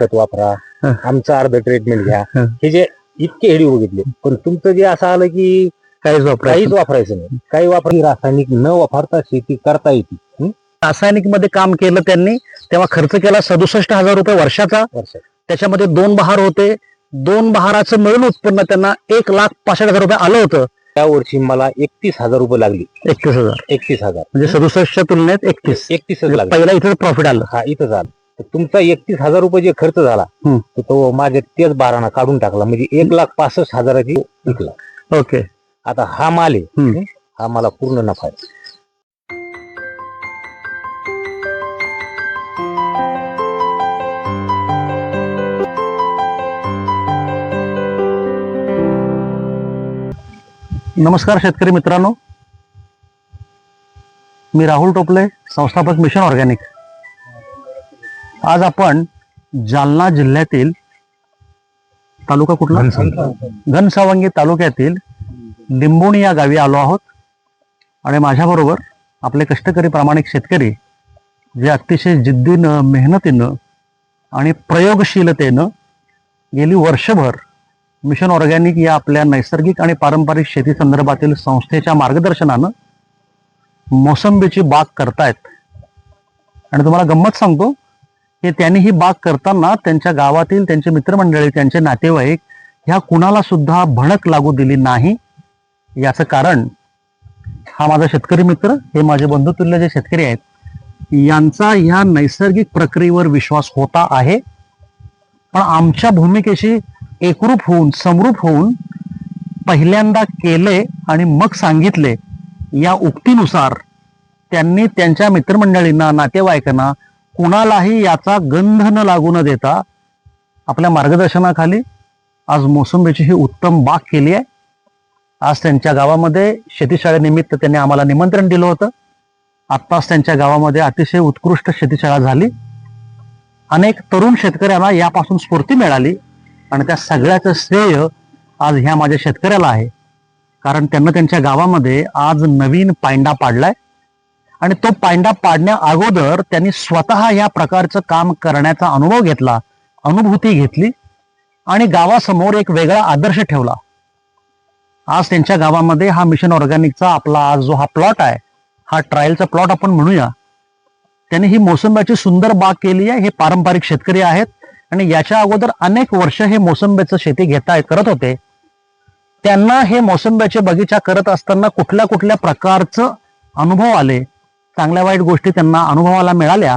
खत वापरा. हं. आमचं अर्ध ट्रीटमेंट घ्या. हं. हे जे इतके हेडी बघितले. पण तुमचं जे असं आलं की काहीच काहीच वापरायचं वापरायचं नाही. काही वापर रासायनिक न वापरता शेती करता येते. हं? रासायनिकमध्ये काम केलं त्यांनी तेव्हा खर्च केला सदुसष्ट हजार रुपये वर्षाचा. वर्षात. त्याच्यामध्ये दोन बहार होते. दोन बहाराचं मिळून उत्पन्न त्यांना एक लाख पासष्ट हजार रुपये आलं होतं. त्या वर्षी मला एकतीस हजार रुपये लागली. एकतीस हजार. एकतीस हजार. म्हणजे सदुसष्टच्या तुलनेत एकतीस. एकतीसच म्हणजे लागले. पहिला इथं प्रॉफिट आलं. हा इथं झालं तर तुमचा एकतीस हजार रुपये जे खर्च झाला. तर तो माझ्या तेच बाराना काढून टाकला. म्हणजे एक लाख पासष्ट हजाराची विकला ओके. आता हा माल आहे? हा मला पूर्ण नफा आहे. नमस्कार शेतकरी मित्रांनो. मी राहुल टोपले संस्थापक मिशन ऑर्गॅनिक. आज आपण जालना जिल्ह्यातील तालुका कुठला? घनसावंगी. तालुक्यातील लिंबोणी या गावी आलो आहोत. आणि माझ्याबरोबर आपले कष्टकरी प्रामाणिक शेतकरी जे अतिशय जिद्दीनं मेहनतीनं आणि प्रयोगशीलतेनं गेली वर्षभर मिशन ऑर्गॅनिक या आपल्या नैसर्गिक आणि पारंपरिक शेती संदर्भातील संस्थेच्या मार्गदर्शनानं मोसंबीची बाग करतायत. आणि तुम्हाला गंमत सांगतो की त्यांनी ही बाग करताना त्यांच्या गावातील त्यांचे मित्रमंडळी त्यांचे नातेवाईक ह्या कुणाला सुद्धा भणक लागू दिली नाही. याचं कारण हा माझा शेतकरी मित्र हे माझे बंधुतुल्य जे शेतकरी आहेत यांचा ह्या नैसर्गिक प्रक्रियेवर विश्वास होता आहे. पण आमच्या भूमिकेशी एकरूप होऊन समरूप होऊन पहिल्यांदा केले आणि मग सांगितले या उक्तीनुसार त्यांनी त्यांच्या मित्रमंडळींना नातेवाईकांना कुणालाही याचा गंध न लागू न देता आपल्या मार्गदर्शनाखाली आज मोसंबीची ही उत्तम बाग केली आहे. आज त्यांच्या गावामध्ये शेतीशाळेनिमित्त त्यांनी आम्हाला निमंत्रण दिलं होतं. आत्ताच त्यांच्या गावामध्ये अतिशय उत्कृष्ट शेतीशाळा झाली. अनेक तरुण शेतकऱ्यांना यापासून स्फूर्ती मिळाली आणि त्या सगळ्याचं श्रेय आज ह्या माझ्या शेतकऱ्याला आहे. कारण त्यांना त्यांच्या गावामध्ये आज नवीन पायंडा पाडलाय. आणि तो पांडा पाडण्या अगोदर त्यांनी स्वतः या प्रकारचं काम करण्याचा अनुभव घेतला अनुभूती घेतली आणि गावासमोर एक वेगळा आदर्श ठेवला. आज त्यांच्या गावामध्ये हा मिशन ऑर्गॅनिकचा आपला आज जो हा प्लॉट आहे हा ट्रायलचा प्लॉट आपण म्हणूया. त्यांनी ही मोसंब्याची सुंदर बाग केली आहे हे पारंपरिक शेतकरी आहेत आणि याच्या अगोदर अनेक वर्ष हे मोसंब्याचं शेती घेता करत होते. त्यांना हे मोसंब्याचे बगीचा करत असताना कुठल्या कुठल्या प्रकारचं अनुभव आले? चांगल्या वाईट गोष्टी त्यांना अनुभवाला मिळाल्या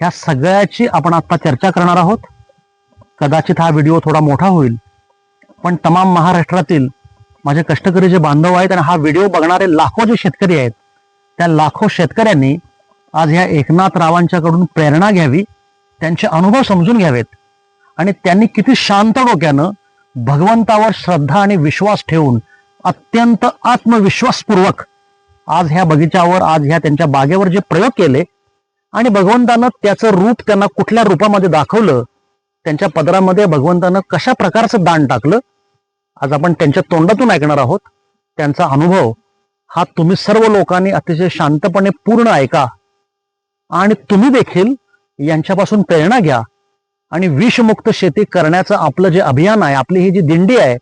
ह्या सगळ्याची आपण आता चर्चा करणार आहोत. कदाचित हा व्हिडिओ थोडा मोठा होईल. पण तमाम महाराष्ट्रातील माझे कष्टकरी जे बांधव आहेत आणि हा व्हिडिओ बघणारे लाखो जे शेतकरी आहेत त्या लाखो शेतकऱ्यांनी आज ह्या एकनाथ रावांच्याकडून प्रेरणा घ्यावी त्यांचे अनुभव समजून घ्यावेत. आणि त्यांनी किती शांत डोक्यानं भगवंतावर श्रद्धा आणि विश्वास ठेवून अत्यंत आत्मविश्वासपूर्वक आज ह्या बगीच्यावर आज ह्या त्यांच्या बागेवर जे प्रयोग केले आणि भगवंतानं त्याचं रूप त्यांना कुठल्या रूपामध्ये दाखवलं त्यांच्या पदरामध्ये भगवंतानं कशा प्रकारचं दान टाकलं आज आपण त्यांच्या तोंडातून ऐकणार आहोत. त्यांचा अनुभव हा तुम्ही सर्व लोकांनी अतिशय शांतपणे पूर्ण ऐका आणि तुम्ही देखील यांच्यापासून प्रेरणा घ्या आणि विषमुक्त शेती करण्याचं आपलं जे अभियान आहे आपली ही जी दिंडी आहे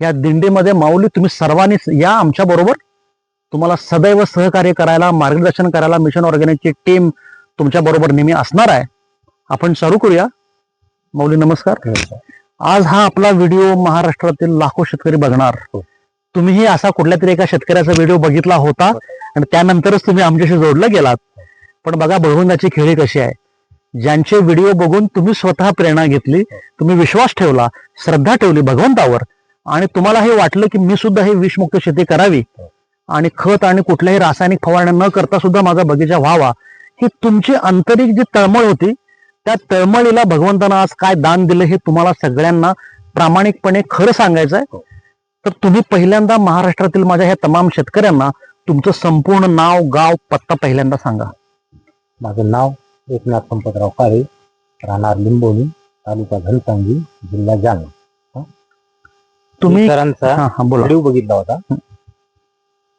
या दिंडीमध्ये माऊली तुम्ही सर्वांनीच या आमच्या बरोबर तुम्हाला सदैव सहकार्य करायला मार्गदर्शन करायला मिशन ऑर्गॅनिकची टीम तुमच्या बरोबर नेहमी असणार आहे. आपण चालू करूया. माऊली नमस्कार. आज हा आपला व्हिडिओ महाराष्ट्रातील लाखो शेतकरी बघणार. हो. तुम्हीही असा कुठल्या तरी एका शेतकऱ्याचा व्हिडिओ बघितला होता आणि त्यानंतरच तुम्ही आमच्याशी जोडलं गेलात. पण बघा भगवंताची खेळी कशी आहे. ज्यांचे व्हिडिओ बघून तुम्ही स्वतः प्रेरणा घेतली तुम्ही विश्वास ठेवला श्रद्धा ठेवली भगवंतावर. आणि तुम्हाला हे वाटलं की मी सुद्धा हे विषमुक्त शेती करावी. आणि खत आणि कुठल्याही रासायनिक फवारण्या न करता सुद्धा माझा बगीचा व्हावा. ही तुमची आंतरिक जी तळमळ होती त्या तळमळीला भगवंतानं आज काय दान दिलं हे तुम्हाला सगळ्यांना प्रामाणिकपणे खरं सांगायचं आहे तर तुम्ही पहिल्यांदा महाराष्ट्रातील माझ्या ह्या तमाम शेतकऱ्यांना तुमचं संपूर्ण नाव गाव पत्ता पहिल्यांदा सांगा. माझं नाव एकनाथ संपतराव काळे राहणार लिंबोनी तालुका घनसांगी जिल्हा जालना. तुम्ही हा हा बघितला होता.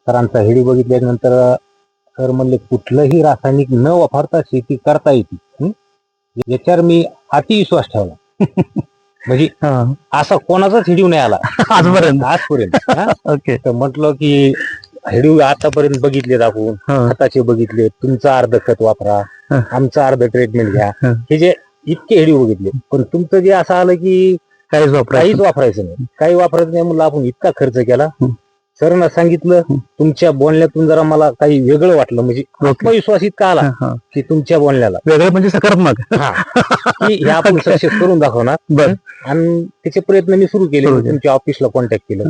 सरांचा व्हिडिओ बघितल्यानंतर सर म्हणले कुठलंही रासायनिक न वापरता शेती करता येते? याच्यावर मी अति विश्वास ठेवला म्हणजे. असा कोणाचाच हिडिओ नाही आला आजपर्यंत आजपर्यंत? ओके तर म्हटलं की हिडिओ आतापर्यंत बघितलेत आपण हा. खताचे बघितले तुमचं अर्ध खत वापरा. आमचं अर्ध ट्रीटमेंट घ्या हा. जे इतके हिडिओ बघितले पण तुमचं जे असं आलं की काहीच वापरायचं काहीच वापरायचं नाही काही वापरायचं नाही म्हणलं आपण इतका खर्च केला. सरांना सांगितलं. तुमच्या बोलण्यातून जरा मला काही वेगळं वाटलं म्हणजे. आत्मविश्वास इतका आला. की तुमच्या बोलण्याला वेगळं म्हणजे सकारात्मक हा. की आपण सक्सेस करून दाखवणार आणि त्याचे प्रयत्न मी सुरू केले. तुमच्या ऑफिसला कॉन्टॅक्ट केलं?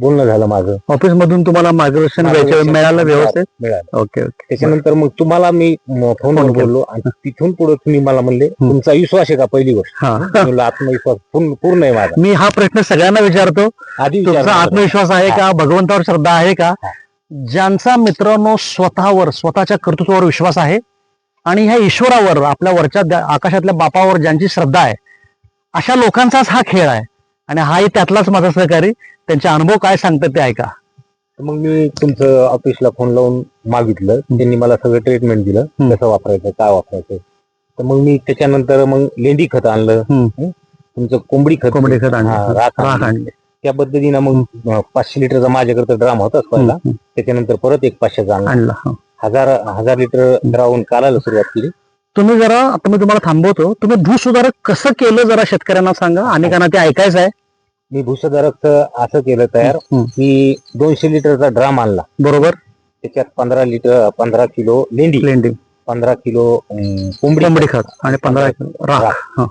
बोलणं झालं माझं. ऑफिस मधून तुम्हाला मार्गदर्शन मिळालं व्यवस्थित? मिळालं. Okay okay. त्याच्यानंतर मग तुम्हाला मी फोनवर. बोललो आणि तिथून पुढे तुम्ही मला म्हणले तुमचा विश्वास आहे का पहिली गोष्ट? हा. म्हणलं, आत्मविश्वास पूर्ण पूर्ण आहे माझा. मी हा प्रश्न सगळ्यांना विचारतो. आधी तुमचा आत्मविश्वास आहे का? भगवंतावर श्रद्धा आहे का? ज्यांचा मित्रांनो स्वतःवर स्वतःच्या कर्तृत्वावर विश्वास आहे आणि ह्या ईश्वरावर आपल्या वरच्या द्या- आकाशातल्या बापावर ज्यांची श्रद्धा आहे अशा लोकांचाच हा खेळ आहे. आणि हाही त्यातलाच माझा सहकारी. त्यांचे अनुभव काय सांगतात ते ऐका. मग मी तुमचं ऑफिसला फोन लावून मागितलं. त्यांनी मला सगळं ट्रीटमेंट दिलं. कसं वापरायचं काय वापरायचं. तर मग मी त्याच्यानंतर मग लेंडी खत आणलं? तुमचं कोंबडी खत. कोंबडी खत हा, आणलं. त्या पद्धतीनं मग पाचशे लिटरचा माझ्याकडे ड्राम होताच पहिला त्याच्यानंतर परत एक पाचशेचा आणला. हा. हजार हजार लिटर द्रावण कालायला सुरुवात केली. तुम्ही जरा आता मी तुम्हाला थांबवतो. तुम्ही भूसुधारक कसं केलं जरा शेतकऱ्यांना सांगा? अनेकांना ते ऐकायचं आहे. मी भूसधारकचं असं केलं तयार. की दोनशे लिटरचा ड्राम आणला. बरोबर. त्याच्यात पंधरा लिटर पंधरा किलो लेंडी. लेंडिंग पंधरा किलो अं, कोंबडी कोंबडी खत. आणि पंधरा राख. राख. हा.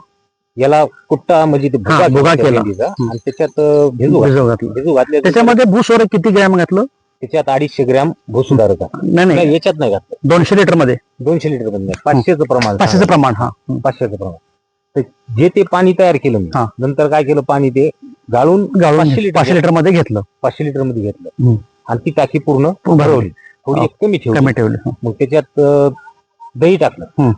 याला कुट्टा म्हणजे ते हा, भुगा केला केला. लेंडीचा. आणि त्याच्यात अं, भिजू घातलं. भिजू घातले त्याच्यामध्ये भूस्वर किती ग्रॅम घातलं? त्याच्यात अडीचशे ग्रॅम भूसुधारक आहे. नाही नाही याच्यात नाही घातलं दोनशे लिटरमध्ये दोनशे लिटरमध्ये. पाचशेचं प्रमाण पाचशेचं. प्रमाण हा पाचशेचं प्रमाण तर जे ते पाणी तयार केलं मी हा. नंतर काय केलं पाणी ते गाळून गाळून पाचशे लिटर पाचशे लिटरमध्ये घेतलं पाचशे लिटरमध्ये घेतलं हम्म. आणि ती टाकी पूर्ण पूर्ण भरवली थोडी हा. एक कमी ठेवली कमी ठेवले हा. मग त्याच्यात अं, दही टाकलं हम्म.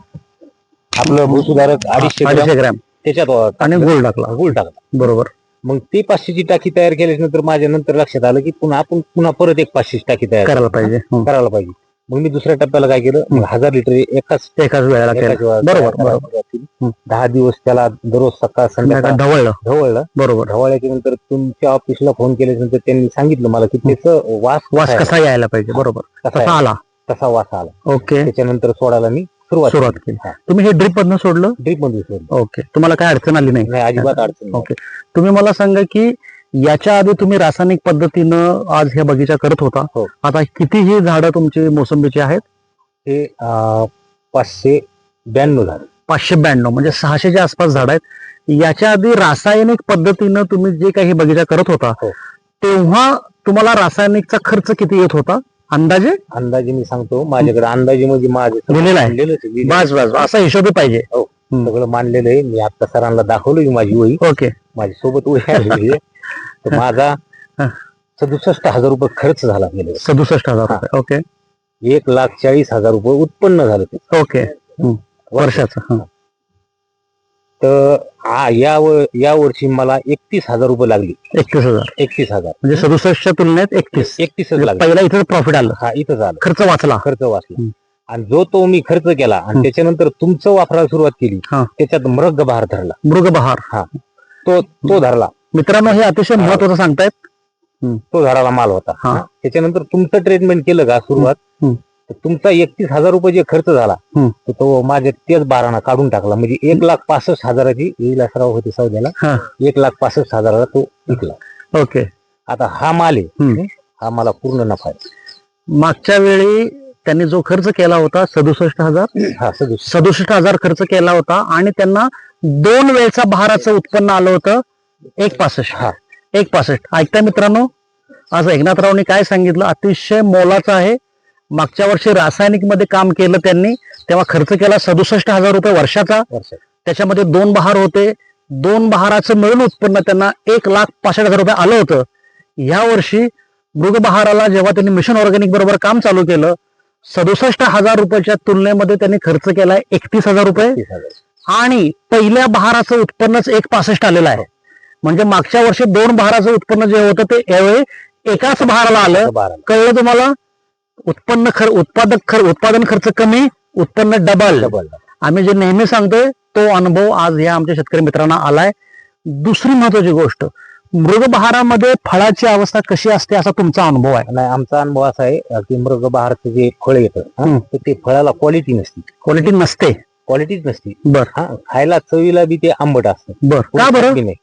आपलं भूसुधारक अडीचशे ग्रॅम अडीचशे ग्रॅम त्याच्यात. आणि गुळ टाकला गुळ टाकला बरोबर मग ती पाचशेची टाकी तयार केल्याच्यानंतर माझ्या नंतर लक्षात आलं की पुन्हा आपण पुन्हा परत एक पाचशेची टाकी तयार करायला पाहिजे. हं. करायला पाहिजे. मग मी दुसऱ्या टप्प्याला काय केलं? मग हजार लिटर एकाच एकाच वेळेला केलं. एकाच वेळा बरोबर तयार करायला बरोबर. सुरुवात केली. हं. दहा दिवस त्याला दररोज सकाळ संध्याकाळ ढवळलं. ढवळलं. बरोबर. ढवळल्याच्या नंतर तुमच्या ऑफिसला फोन केल्याच्यानंतर त्यांनी सांगितलं मला की त्याचं वास वास कसा आहे, कसा यायला पाहिजे? बरोबर. कसा आहे. आला? तसा वास आला? ओके. त्याच्यानंतर सोडायला मी सुरुवात सुरुवात केली. तुम्ही हे ड्रिप मधनं सोडलं? ड्रीपमध्ये सोडलं. ओके तुम्हाला काय अडचण आली नाही? नाही अजिबात अडचण नाही. ओके तुम्ही मला सांगा की याच्या आधी तुम्ही रासायनिक पद्धतीनं आज हे बगीचा करत होता. हो. आता किती ही झाडं तुमची मोसंबीची आहेत? ते अं, पाचशे ब्याण्णव झाले पाचशे ब्याण्णव म्हणजे सहाशेच्या आसपास झाड आहेत. याच्या आधी रासायनिक पद्धतीनं तुम्ही जे काही बगीचा करत होता हो. तेव्हा तुम्हाला रासायनिकचा खर्च किती येत होता? अंदाजे? अंदाजे मी सांगतो माझ्याकडे अंदाजे म्हणजे माझे आहे. आहे, बस बस असा हिशोबी पाहिजे. आहे. सगळं मांडलेलं आहे. मी आता सरांना दाखवलं माझी वही. ओके. माझी सोबत वही आलेली आहे. तर माझा हा. सदुसष्ट हजार रुपये खर्च झाला गेले सदुसष्ट हजार रुपये. ओके. एक लाख चाळीस हजार रुपये उत्पन्न झालं ते. ओके. हं. वर्षाचं हं. तर हा या व- या वर्षी मला एकतीस हजार रुपये लागली. एकतीस हजार. एकतीस हजार. म्हणजे सदुसष्टच्या तुलनेत एकतीस. एकतीसच म्हणजे लागले. पहिला इथं प्रॉफिट आलं. हा इथं झालं. खर्च वाचला. खर्च वाचला. हम्म. आणि जो तो मी खर्च केला आणि हम्म. त्याच्यानंतर तुमचं वापरायला सुरुवात केली हा. त्याच्यात मृग बहार धरला. मृगबहार तो तो धरला. मित्रांनो हे अतिशय महत्वाचं सांगतायत. तो धराला माल होता. हा. त्याच्यानंतर तुमचं ट्रीटमेंट केलं का सुरुवात? हम्म. तर तुमचा एकतीस हजार रुपये जे खर्च झाला. तर तो माझ्या तेच बाराना काढून टाकला. म्हणजे एक लाख पासष्ट हजाराची विलासराव होते सौद्याला. हा. एक लाख पासष्ट हजाराला तो विकला. ओके. आता हा माल आहे. हा मला पूर्ण नफा आहे. मागच्या वेळी त्यांनी जो खर्च केला होता सदुसष्ट हजार हा सदुसष्ट. सदुसष्ट हजार खर्च केला होता आणि त्यांना दोन वेळचा बहाराचं उत्पन्न आलं होतं एक पासष्ट. हा. एक पासष्ट. ऐकताय मित्रांनो आज एकनाथरावनी काय सांगितलं? अतिशय मोलाचं आहे. मागच्या वर्षी रासायनिकमध्ये काम केलं त्यांनी तेव्हा खर्च केला सदुसष्ट हजार रुपये वर्षाचा. वर्ष त्याच्यामध्ये दोन बहार होते. दोन बहाराचं मिळून उत्पन्न त्यांना एक लाख पासष्ट हजार रुपये आलं होतं. या वर्षी मृगबहाराला जेव्हा त्यांनी मिशन ऑर्गॅनिक बरोबर काम चालू केलं सदुसष्ट हजार रुपयाच्या तुलनेमध्ये त्यांनी खर्च केलाय एकतीस हजार रुपये. आणि पहिल्या बहाराचं उत्पन्नच एक पासष्ट आलेलं आहे. म्हणजे मागच्या वर्षी दोन बहाराचं उत्पन्न जे होतं ते यावेळी एकाच बहाराला आलं. कळलं तुम्हाला? उत्पन्न खर उत्पादक खर उत्पादन खर्च कमी उत्पन्न डबल डबल आम्ही जे नेहमी सांगतोय तो अनुभव आज या आमच्या शेतकरी मित्रांना आलाय. दुसरी महत्वाची गोष्ट मृगबहारामध्ये फळाची अवस्था कशी असते असा तुमचा अनुभव आहे? नाही आमचा अनुभव असा आहे की मृग बहारचं जे फळ येतं ते फळाला क्वालिटी नसती. क्वालिटी नसते. क्वालिटीच नसती. बर. हा खायला चवीला बी ते आंबट असतं. बर. का बरं? नाही.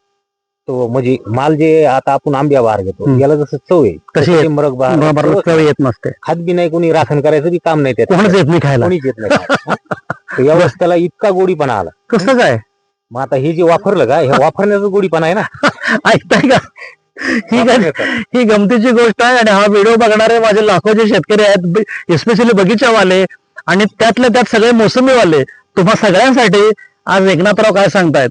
तो म्हणजे माल जे आता आपण आंब्या बहार घेतो. याला जसं चव आहे कशी मृग बहार चवच चव येत नसते. खात बी नाही कोणी राखण करायचं बी काम नाही त्यात. कोणच येत नाही खायला. कोणीच येत नाही हा? यावेळेस त्याला इतका गोडीपणा आला. कसं काय? मग आता हे जे वापरलं का हे वापरण्याचं गोडीपणा आहे ना. ऐकताय का? ही. ही गमतीची गोष्ट आहे आणि हा व्हिडिओ बघणारे माझे लाखोचे शेतकरी आहेत एस्पेशली बगीचावाले आणि त्यातले त्यात सगळे मोसमीवाले तुम्हा सगळ्यांसाठी आज एकनाथराव काय सांगतायत?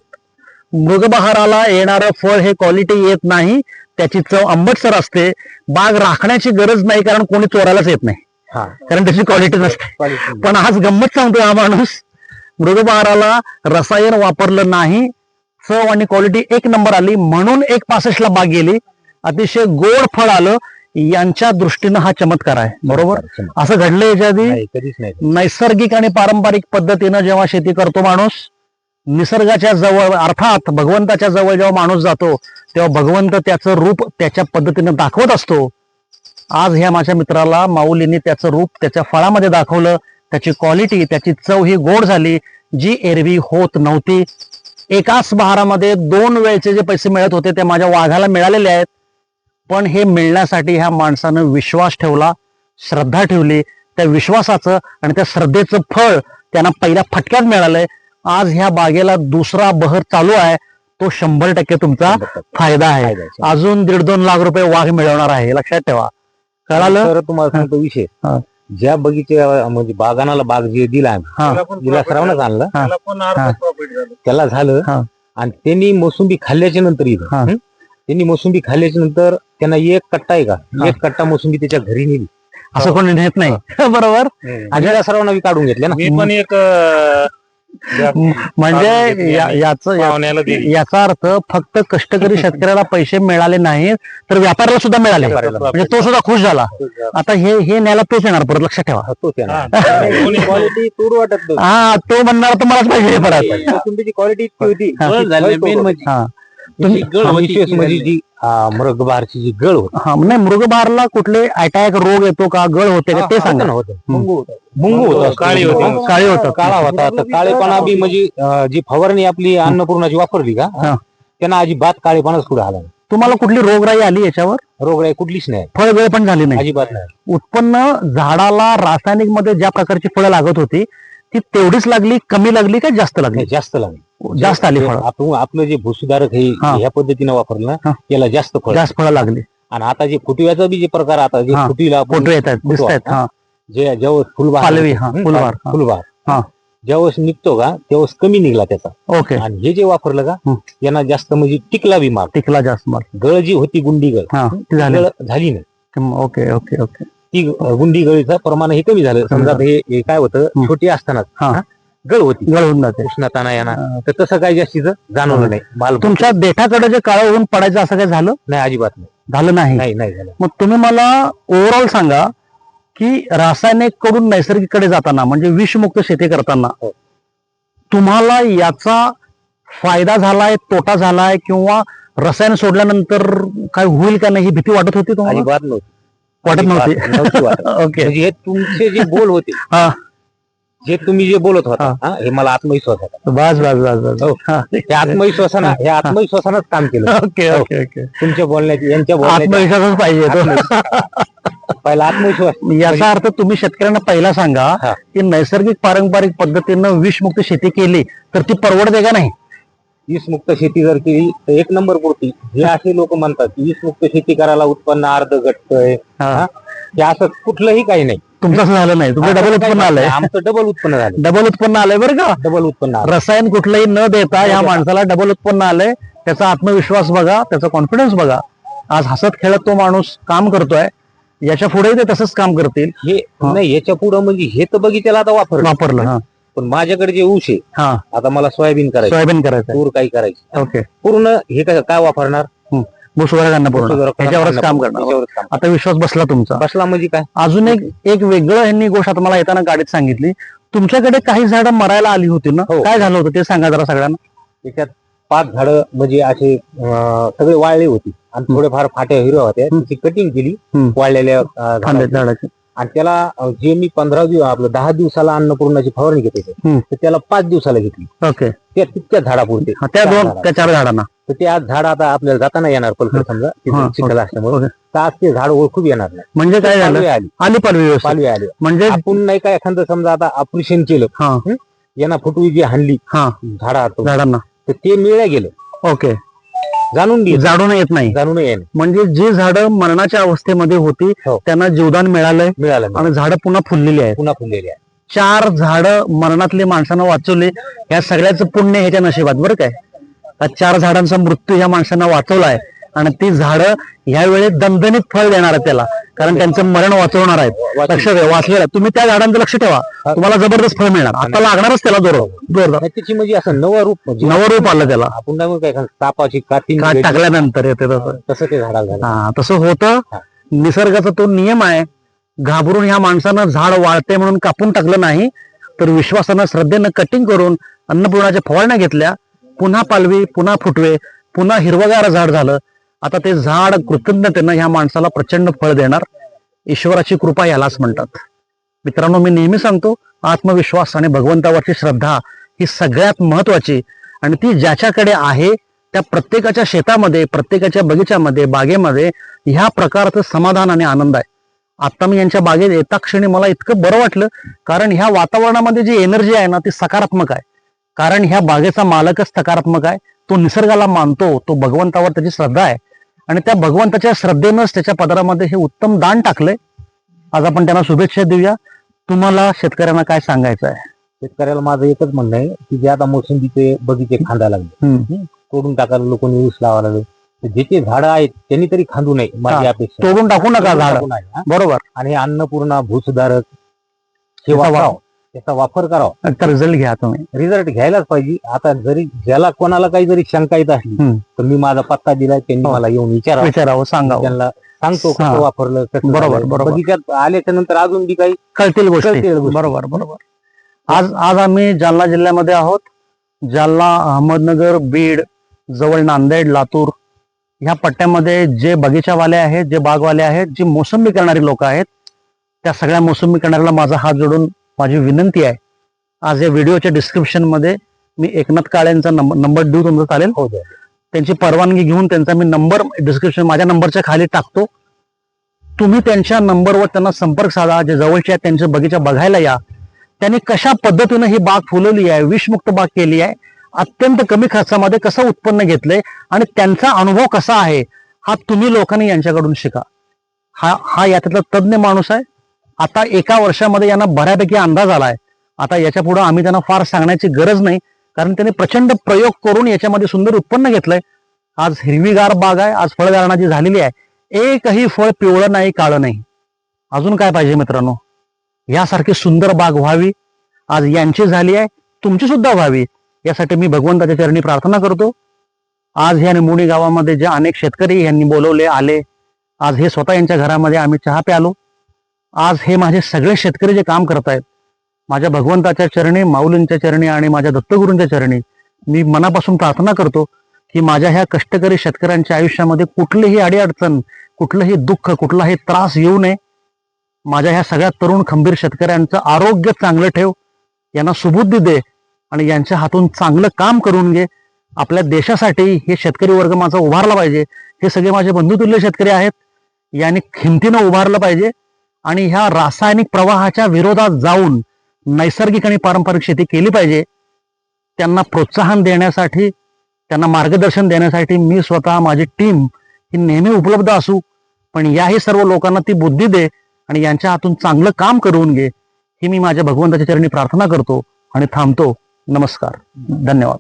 मृगबहाराला येणारं फळ हे क्वालिटी येत नाही. त्याची चव आंबटसर असते. बाग राखण्याची गरज नाही कारण कोणी चोरायलाच येत नाही. हा. कारण त्याची क्वालिटी नसते. पण आज गंमत सांगतोय हा माणूस. मृगबहाराला रसायन वापरलं नाही. चव आणि क्वालिटी एक नंबर आली. म्हणून एक पासष्टला बाग गेली. अतिशय गोड फळ आलं. यांच्या दृष्टीनं हा चमत्कार आहे. बरोबर? असं घडलं याच्या आधी. नैसर्गिक आणि पारंपरिक पद्धतीनं जेव्हा शेती करतो माणूस निसर्गाच्या जवळ अर्थात भगवंताच्या जवळ जेव्हा माणूस जातो तेव्हा भगवंत त्याचं रूप त्याच्या पद्धतीनं दाखवत असतो. आज ह्या माझ्या मित्राला माऊलीने त्याचं रूप त्याच्या फळामध्ये दाखवलं. त्याची क्वालिटी त्याची चव ही गोड झाली. जी एरवी होत नव्हती. एकाच बहारामध्ये दोन वेळचे जे पैसे मिळत होते ते माझ्या वाघाला मिळालेले आहेत. पण हे मिळण्यासाठी ह्या माणसानं विश्वास ठेवला श्रद्धा ठेवली. त्या विश्वासाचं आणि त्या श्रद्धेचं फळ त्यांना पहिल्या फटक्यात मिळालंय. आज ह्या बागेला दुसरा बहर चालू आहे. तो शंभर टक्के तुमचा फायदा आहे. अजून दीड दोन लाख रुपये वाघ मिळवणार आहे. लक्षात ठेवा. कळालं? तर तुम्हाला सांगतो विषय. ज्या बगीच्या म्हणजे बागानाला बाग जे दिला हा. तिला श्रावणच आणलं. त्याला झालं. आणि त्यांनी मोसंबी खाल्ल्याच्या नंतर इथं? त्यांनी मोसंबी खाल्ल्याच्या नंतर त्यांना एक कट्टा आहे का. एक कट्टा मोसंबी त्याच्या घरी नेली. असं कोणी नेत नाही. बरोबर? आणि सर्वांना काढून घेतले ना. मी पण एक म्हणजे या- याचं अर्थ फक्त कष्टकरी शेतकऱ्याला पैसे मिळाले नाहीत तर व्यापाऱ्याला सुद्धा मिळाले. म्हणजे तो सुद्धा खुश झाला. आता हे हे न्यायला तोच येणार परत लक्षात ठेवा. हा तो म्हणणार तर मलाच पाहिजे हे परत क्वालिटी इतकी होती. हा जी गळ होती, हा नाही मृगबहारला कुठले अटॅक रोग येतो का गळ होते का ते हा, सांगा. होतं. मुंगू होतं. मुंगू होतं. काळी होती. काळी होतं. काळा होता. तर काळेपणा बी म्हणजे जी फवारणी आपली अन्नपूर्णाची वापरली का. त्यांना अजिबात काळेपणाच पुढे आला. तुम्हाला कुठली रोगराई आली याच्यावर? रोगराई कुठलीच नाही. फळगळ पण झाली नाही. अजिबात नाही. उत्पन्न झाडाला रासायनिकमध्ये ज्या प्रकारची फळं लागत होती ती तेवढीच लागली कमी लागली का जास्त लागली? जास्त लागली. जास्त आली फळं आपण आपलं जे भुसुधारक हे हा. ह्या पद्धतीने वापरलं हा. ना याला जास्त फळ जास्त फळं लागली आणि आता जे फुटव्याचा बी जे प्रकार आता जे हा. आपण फोटो येत आहेत दिसत आहेत हा जे जेव्हा फुलबार पालवी, हा, हं, फुलबार, हा. फुलबार हा. ज्यावेळेस निघतो का त्यावेळेस कमी निघला त्याचा ओके आणि हे जे वापरलं का. यांना जास्त म्हणजे टिकला बी माल टिकला जास्त माल गळ जी होती गुंडी गळ हा ती ती झाली गळ झाली नाही ओके ओके ओके ती गुंडी गळीचं प्रमाण हे कमी झालं समजा. हे हे काय होतं हं. छोटी असताना हा. गळ होती. गळ होऊन जाते. उष्णताना येणार हा. तर तसं काही जास्तीचं जाणवलं नाही. माल तुमच्या देठाकडे जे काळं होऊन पडायचं असं काही झालं? नाही अजिबात नाही. झालं नाही? नाही नाही झालं. मग तुम्ही मला ओव्हरऑल सांगा की रासायनिककडून नैसर्गिककडे जाताना म्हणजे विषमुक्त शेती करताना हो. तुम्हाला याचा फायदा झालाय तोटा झालाय किंवा रसायन सोडल्यानंतर काय होईल का नाही ही भीती वाटत होती तुम्हाला? वाटत नव्हती. ओके. म्हणजे हे तुमचे जे बोल होते जे तुम्ही जे बोलत होता हा. हा, हे मला आत्मविश्वास होता बस बस बस बस हो. हा. हे आत्मविश्वासानं हे आत्मविश्वासानंच काम केलं ओके ओके ओके तुमच्या बोलण्याची यांच्या बोलण्याची आत्मविश्वासच पाहिजे तो. पहिला आत्मविश्वास याचा अर्थ तुम्ही शेतकऱ्यांना पहिला सांगा हा. की नैसर्गिक पारंपरिक पद्धतीनं विषमुक्त शेती केली तर ती परवडते का नाही वीसमुक्त शेती जर केली तर एक नंबर पुरती जे असे लोक म्हणतात की वीसमुक्त शेती करायला उत्पन्न अर्ध घटतंय हा. हा? हे असं कुठलंही काही नाही तुमचं असं झालं नाही. तुमचं डबल उत्पन्न आलंय. आमचं डबल उत्पन्न झालं. डबल उत्पन्न आलंय बरं का? डबल उत्पन्न आलं रसायन कुठलंही न देता या माणसाला डबल उत्पन्न आलंय. त्याचा आत्मविश्वास बघा त्याचा कॉन्फिडन्स बघा. आज हसत खेळत तो माणूस काम करतोय. याच्या पुढेही ते तसंच काम करतील. हे हा. नाही याच्या पुढं म्हणजे हे तर बघितलं आता वापर वापरलं हा. पण माझ्याकडे जे ऊस आहे हा. आता मला सोयाबीन करायचं. सोयाबीन करायचं तूर काही करायची. ओके. पूर्ण हे काय काय वापरणार? पूर्ण. ह्याच्यावरच काम करणार. त्याच्यावरच काम. आता विश्वास बसला तुमचा. बसला म्हणजे काय? अजून एक एक वेगळं ह्यांनी गोष्ट आता मला येताना गाडीत सांगितली. तुमच्याकडे काही झाडं मरायला आली होती ना? हो. काय झालं होतं ते सांगा जरा सगळ्यांना. त्याच्यात पाच झाडं म्हणजे असे अं, सगळे वाळले होती. आणि थोडेफार फाट्या हिरव्या होत्या. त्याची कटिंग केली. हम्म. वाळलेल्या अं, झाडाची. झाडाचे. आणि त्याला अं, जे मी पंधरा दिवस आपलं दहा दिवसाला अन्नपूर्णाची फवारणी घेते हम्म. तर त्याला पाच दिवसाला घेतली. ओके. त्या तितक्या झाडापुरते. त्या दोन. त्या चार झाडांना? तर ते आज झाड आता आपल्याला जाताना येणार पलकर समजा तिथे चिखल असल्यामुळे. तर आज ते झाड ओळखूच येणार नाही. म्हणजे काय झालं? पालवी आली. आली पालवी पालवी आली. म्हणजे आपण नाही का एखादं समजा आता ऑपरेशन केलं हा. यांना फुटवी जी हाणली हा. झाडा झाडांना. तर ते मिळल्या गेलं. ओके. जाणून घे झाडून येत नाही. जाणून येणे म्हणजे जी झाडं मरणाच्या अवस्थेमध्ये होती हो. त्यांना जीवदान मिळालंय मिळालं. आणि झाडं पुन्हा फुललेली आहेत. पुन्हा फुललेली आहे चार झाडं मरणातले माणसांना वाचवले या सगळ्याचं पुण्य ह्याच्या नशिबात बरं काय? चार झाडांचा मृत्यू ह्या माणसांना वाचवलाय. आणि ती झाडं ह्या वेळेत दणदणीत फळ देणार आहेत त्याला. कारण त्यांचं मरण वाचवणार आहेत. लक्ष वाचलेलं आहे. तुम्ही त्या झाडांचं लक्ष ठेवा. तुम्हाला जबरदस्त फळ मिळणार. आता लागणारच त्याला जोर जोरदार. त्याची म्हणजे असं नवं रूप म्हणजे नवं रूप आलं त्याला. आपण काय तापाची काठी का टाकल्यानंतर येते तसं. तसं ते झाडाला हा तसं होतं. निसर्गाचा तो नियम आहे. घाबरून ह्या माणसानं झाड वाळते म्हणून कापून टाकलं नाही तर विश्वासानं श्रद्धेनं कटिंग करून अन्नपूर्णाच्या फवारण्या घेतल्या पुन्हा पालवी पुन्हा फुटवे पुन्हा हिरवगार झाड झालं. आता ते झाड कृतज्ञतेनं ह्या माणसाला प्रचंड फळ देणार. ईश्वराची कृपा यालाच म्हणतात. मित्रांनो मी नेहमी सांगतो आत्मविश्वास आणि भगवंतावरची श्रद्धा ही सगळ्यात महत्वाची आणि ती ज्याच्याकडे आहे त्या प्रत्येकाच्या शेतामध्ये प्रत्येकाच्या बगीच्यामध्ये बागेमध्ये ह्या प्रकारचं समाधान आणि आनंद आहे. आता मी यांच्या बागेत येता क्षणी मला इतकं बरं वाटलं कारण ह्या वातावरणामध्ये जी एनर्जी आहे ना ती सकारात्मक आहे. कारण ह्या बागेचा मालकच सकारात्मक आहे. तो निसर्गाला मानतो तो भगवंतावर त्याची श्रद्धा आहे. आणि त्या भगवंताच्या श्रद्धेनंच त्याच्या पदरामध्ये हे उत्तम दान टाकलंय. आज आपण त्यांना शुभेच्छा देऊया. तुम्हाला शेतकऱ्यांना काय सांगायचं आहे? शेतकऱ्याला माझं एकच म्हणणं आहे की जे आता मोसंबीचे बगीचे खांदा लागले. तोडून टाकायला लोकांनी ऊस लावा लागले. तर ज्याचे झाडं आहेत त्यांनी तरी खांदू नये माझी. अपेक्षा तोडून टाकू नका झाड. बरोबर. आणि अन्नपूर्णा भूसुधारक हे त्याचा वापर करावा तर रिझल्ट घ्या तुम्ही रिझल्ट घ्यायलाच पाहिजे आता जरी ज्याला कोणाला काही जरी शंका येत असली हम्म. तर मी माझा पत्ता दिलाय त्यांनी हो. मला येऊन विचारावं विचारावं सांगावं त्यांना सांगतो हा. कसं वापरलं कसं बरोबर, झालं. बरोबर. बगीच्यात आल्याच्यानंतर अजून बी काही कळतील गोष्टी कळतील गोष्टी. बरोबर बरोबर आज आज आम्ही जालना जिल्ह्यामध्ये आहोत जालना अहमदनगर बीड जवळ नांदेड लातूर ह्या पट्ट्यामध्ये जे बगीचावाले आहेत जे बागवाले आहेत जी मोसंबी करणारी लोक आहेत त्या सगळ्या मोसंबी करणाऱ्याला माझा हात जोडून माझी विनंती आहे आज या व्हिडिओच्या डिस्क्रिप्शनमध्ये मी एकनाथ काळेंचा नंबर नंबर देऊ तुमचा चालेल? हो द्या. त्यांची परवानगी घेऊन त्यांचा मी नंबर डिस्क्रिप्शन माझ्या नंबरच्या खाली टाकतो. तुम्ही त्यांच्या नंबरवर त्यांना संपर्क साधा जे जवळचे आहेत त्यांचे बगीचा बघायला या. त्यांनी कशा पद्धतीनं ही बाग फुलवली आहे विषमुक्त बाग केली आहे अत्यंत कमी खर्चामध्ये कसं उत्पन्न घेतलंय आणि त्यांचा अनुभव कसा आहे हा तुम्ही लोकांनी यांच्याकडून शिका. हा हा याच्यातला तज्ज्ञ माणूस आहे. आता एका वर्षामध्ये यांना बऱ्यापैकी अंदाज आलाय. आता याच्यापुढे आम्ही त्यांना फार सांगण्याची गरज नाही कारण त्यांनी प्रचंड प्रयोग करून याच्यामध्ये सुंदर उत्पन्न घेतलंय. आज हिरवीगार बाग आहे आज फळधारणा जी झालेली आहे एकही फळ पिवळं नाही काळं नाही. अजून काय पाहिजे मित्रांनो? यासारखी सुंदर बाग व्हावी. आज यांची झाली आहे तुमची सुद्धा व्हावी. यासाठी मी भगवंताच्या चरणी प्रार्थना करतो. आज ह्या निमोणी गावामध्ये जे अनेक शेतकरी यांनी बोलवले आले. आज हे स्वतः यांच्या घरामध्ये आम्ही चहा प्यालो. आज हे माझे सगळे शेतकरी जे काम करत आहेत माझ्या भगवंताच्या चरणी माऊलींच्या चरणी आणि माझ्या दत्तगुरूंच्या चरणी मी मनापासून प्रार्थना करतो की माझ्या ह्या कष्टकरी शेतकऱ्यांच्या आयुष्यामध्ये कुठलीही अडीअडचण कुठलंही दुःख कुठलाही त्रास येऊ नये. माझ्या ह्या सगळ्या तरुण खंबीर शेतकऱ्यांचं आरोग्य चांगलं ठेव यांना सुबुद्धी दे आणि यांच्या हातून चांगलं काम करून घे. आपल्या देशासाठी हे शेतकरी वर्ग माझा उभारला पाहिजे. हे सगळे माझे बंधुतुल्य शेतकरी आहेत. यांनी खिमतीनं उभारलं पाहिजे. आणि ह्या रासायनिक प्रवाहाच्या विरोधात जाऊन नैसर्गिक आणि पारंपरिक शेती केली पाहिजे. त्यांना प्रोत्साहन देण्यासाठी त्यांना मार्गदर्शन देण्यासाठी मी स्वतः माझी टीम ही नेहमी उपलब्ध असू पण याही सर्व लोकांना ती बुद्धी दे आणि यांच्या हातून चांगलं काम करून घे ही मी माझ्या भगवंताच्या चरणी प्रार्थना करतो आणि थांबतो. नमस्कार. धन्यवाद.